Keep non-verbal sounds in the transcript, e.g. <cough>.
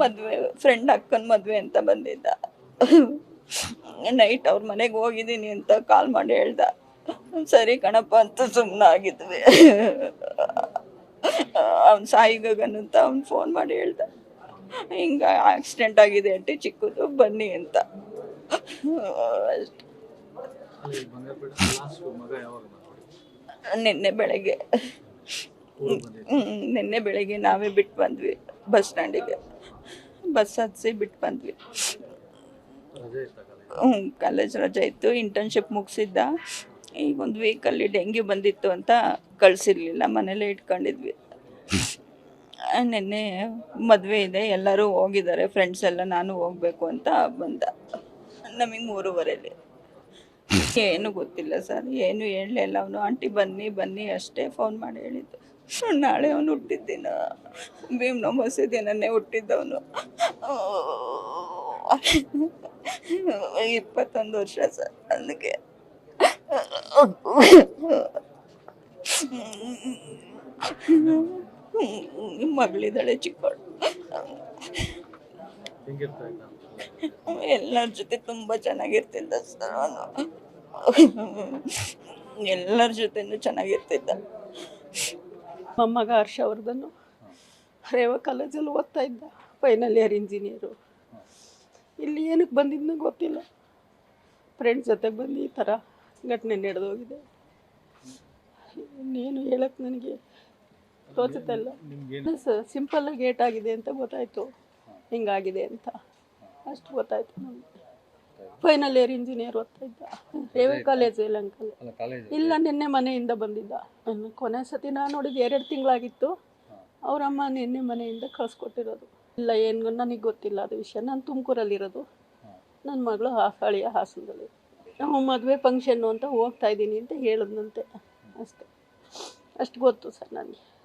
ಮದುವೆ ಫ್ರೆಂಡ್ ಅಕ್ಕನ ಮದುವೆ ಅಂತ ಬಂದಿದ್ದ. ನೈಟ್ ಅವ್ರ ಮನೆಗೆ ಹೋಗಿದ್ದೀನಿ ಅಂತ ಕಾಲ್ ಮಾಡಿ ಹೇಳ್ದ. ಸರಿ ಕಣಪ್ಪ ಅಂತ ಸುಮ್ಮನಾಗಿದ್ವಿ ಅವ್ನ ಅವ್ನು ಸಾಯಿ ಗಗನ್ ಅಂತ ಅವ್ನು ಫೋನ್ ಮಾಡಿ ಹೇಳ್ದ. ಹಿಂಗ ಆಕ್ಸಿಡೆಂಟ್ ಆಗಿದೆ ಅಂಟಿ ಚಿಕ್ಕದು ಬನ್ನಿ ಅಂತ? ನಿನ್ನೆ ಬೆಳಗ್ಗೆ. ನಿನ್ನೆ ಬೆಳಗ್ಗೆ ನಾವೇ ಬಿಟ್ಟು ಬಂದ್ವಿ ಬಸ್ ಸ್ಟ್ಯಾಂಡಿಗೆ. ಬಸ್ ಹತ್ಸಿ ಬಿಟ್ಟು ಬಂದ್ವಿ. ಹ್ಞೂ ಕಾಲೇಜ್ ರಜೆ ಇತ್ತು ಇಂಟರ್ನ್ಶಿಪ್ ಮುಗಿಸಿದ್ದ. ಈಗ ಒಂದು ವೀಕಲ್ಲಿ ಡೆಂಗ್ಯೂ ಬಂದಿತ್ತು ಅಂತ ಕಳಿಸಿರ್ಲಿಲ್ಲ, ಮನೇಲೇ ಇಟ್ಕೊಂಡಿದ್ವಿ. ನಿನ್ನೆ ಮದುವೆ ಇದೆ, ಎಲ್ಲರೂ ಹೋಗಿದ್ದಾರೆ ಫ್ರೆಂಡ್ಸ್ ಎಲ್ಲ ನಾನು ಹೋಗಬೇಕು ಅಂತ ಬಂದ. ನಮಗೆ ಮೂರುವರೆಲಿ. <laughs> ಏನು ಗೊತ್ತಿಲ್ಲ ಸರ್ ಏನು ಹೇಳಲಿಲ್ಲ ಅವನು. ಆಂಟಿ ಬನ್ನಿ ಬನ್ನಿ ಅಷ್ಟೇ ಫೋನ್ ಮಾಡಿ ಹೇಳಿದ್ದು. ನಾಳೆ ಅವನು ಹುಟ್ಟಿದ್ದಿನ. ಭೀಮ್ನ ನನ್ನೇ ಹುಟ್ಟಿದ್ದವನು. ಇಪ್ಪತ್ತೊಂದು ವರ್ಷ ಸರ್ ಅದಕ್ಕೆ ಮಗಳಿದ್ದಾಳೆ ಚಿಕ್ಕವಳು ಎಲ್ಲರ ಜೊತೆ ತುಂಬ ಚೆನ್ನಾಗಿರ್ತಿದ್ದ ಸರ್ ಅವನು. ಎಲ್ಲರ ಜೊತೆನೂ ಚೆನ್ನಾಗಿರ್ತಿದ್ದ. ಮೊಮ್ಮಗ ಹರ್ಷವರ್ಧನು ರೇವ ಕಾಲೇಜಲ್ಲಿ ಓದ್ತಾ ಇದ್ದ ಫೈನಲ್ ಇಯರ್ ಇಂಜಿನಿಯರು ಇಲ್ಲಿ ಏನಕ್ಕೆ ಬಂದಿದ್ನೋ ಗೊತ್ತಿಲ್ಲ. ಫ್ರೆಂಡ್ಸ್ ಜೊತೆಗೆ ಬಂದು ಈ ಥರ ಘಟನೆ ನಡೆದೋಗಿದೆ ಇನ್ನೇನು ಹೇಳಕ್ಕೆ ನನಗೆ ತೋಚುತ್ತಲ್ಲ. ಸಿಂಪಲ್ಲಾಗಿ ಏಟಾಗಿದೆ ಅಂತ ಗೊತ್ತಾಯಿತು. ಹಿಂಗಾಗಿದೆ ಅಂತ. ಅಷ್ಟು ಗೊತ್ತಾಯ್ತು ನಮಗೆ. ಫೈನಲ್ ಇಯರ್ ಇಂಜಿನಿಯರ್ ಓದ್ತಾ ಇದ್ದ ರೇವೆ ಕಾಲೇಜ್ ಕಾಲೇಜ್ ಇಲ್ಲ ನಿನ್ನೆ ಮನೆಯಿಂದ ಬಂದಿದ್ದ. ನಾನು ಕೊನೆ ಸತಿ ನಾನು ನೋಡಿದ್ದು ಎರಡು ತಿಂಗಳಾಗಿತ್ತು. ಅವರಮ್ಮ ನಿನ್ನೆ ಮನೆಯಿಂದ ಕಳ್ಸ್ಕೊಟ್ಟಿರೋದು. ಇಲ್ಲ ಏನು ನನಗೆ ಗೊತ್ತಿಲ್ಲ ಅದು ವಿಷಯ. ನಾನು ತುಮಕೂರಲ್ಲಿರೋದು. ನನ್ನ ಮಗಳು ಹಾಸಳಿಯ ಹಾಸನದಲ್ಲಿ ನಾವು ಮದುವೆ ಫಂಕ್ಷನ್ನು ಅಂತ ಹೋಗ್ತಾ ಇದ್ದೀನಿ ಅಂತ ಹೇಳಿದ್ನಂತೆ. ಅಷ್ಟೆ. ಅಷ್ಟು ಗೊತ್ತು ಸರ್ ನನಗೆ